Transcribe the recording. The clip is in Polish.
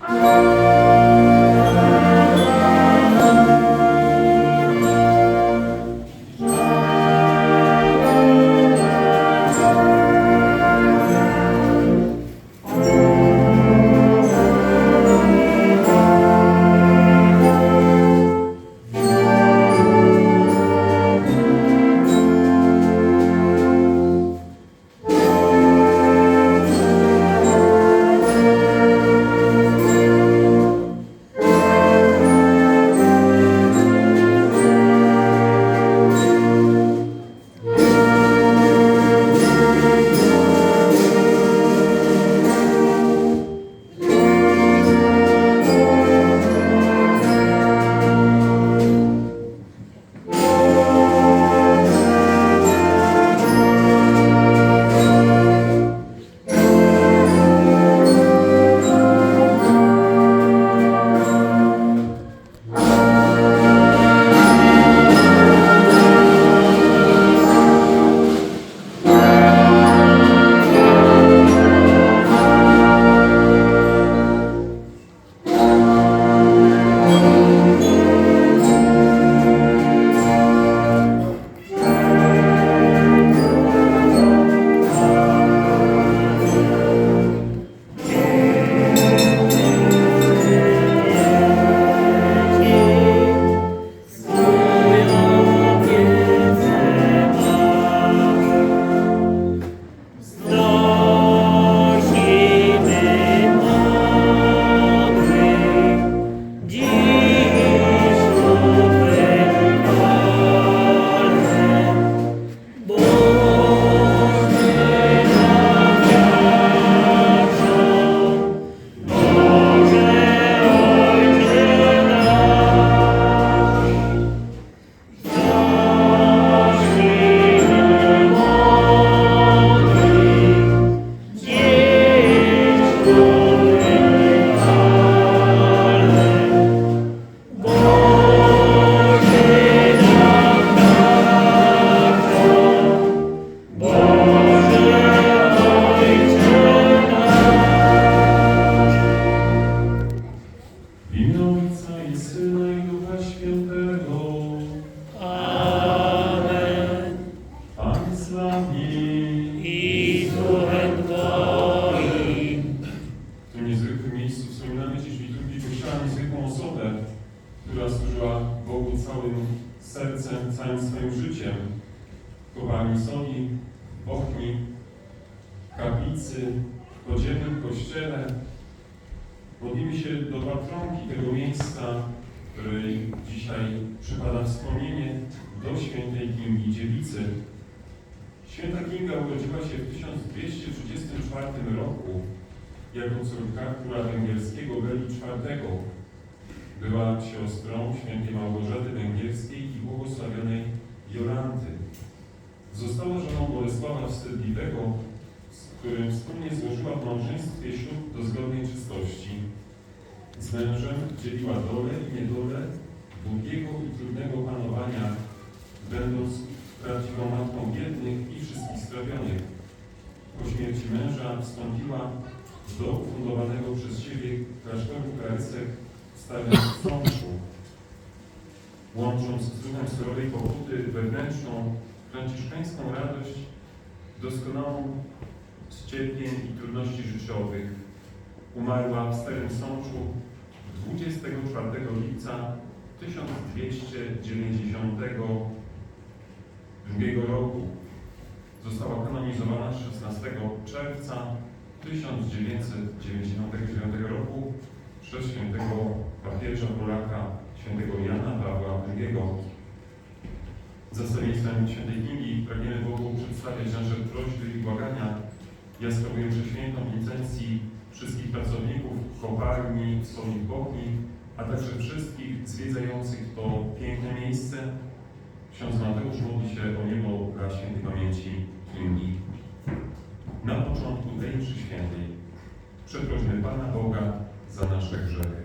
W i Syna i Ducha Świętego. Amen. Pan z nami. I z duchem Twoim. W tym niezwykłym miejscu wspominamy dziś w liturgii Kościoła niezwykłą osobę, która służyła Bogu całym sercem, całym swoim życiem. W Bochni, kaplicy, w podziemnym kościele. Modlimy się do patronki tego miejsca, której dzisiaj przypada wspomnienie, do świętej Kingi Dziewicy. Święta Kinga urodziła się w 1234 roku jako córka króla węgierskiego Beli IV. Była siostrą świętej Małgorzaty Węgierskiej i błogosławionej Jolanty. Została żoną Bolesława Wstydliwego, którym wspólnie złożyła w małżeństwie ślub do zgodnej czystości. Z mężem dzieliła dole i niedole długiego i trudnego panowania, będąc prawdziwą matką biednych i wszystkich strawionych. Po śmierci męża wstąpiła do ufundowanego przez siebie klasztoru Karysek w Starym Sączu. Łącząc z duchem surowej pokuty wewnętrzną, franciszkańską radość, doskonałą z cierpień i trudności życiowych, umarła w Starym Sączu 24 lipca 1292 roku. Została kanonizowana 16 czerwca 1999 roku przez świętego papieża Polaka, świętego Jana Pawła II. Zastępstwem świętej Kingi pragniemy Bogu przedstawiać nasze prośby i błagania. Ja sprawuję przeświętą licencji wszystkich pracowników kopalni, swoich bochni, a także wszystkich zwiedzających to piękne miejsce. Ksiądz Mateusz modli się o niebo dla świętej pamięci Kingi. Na początku tej mszy świętej przeprośmy Pana Boga za nasze grzechy.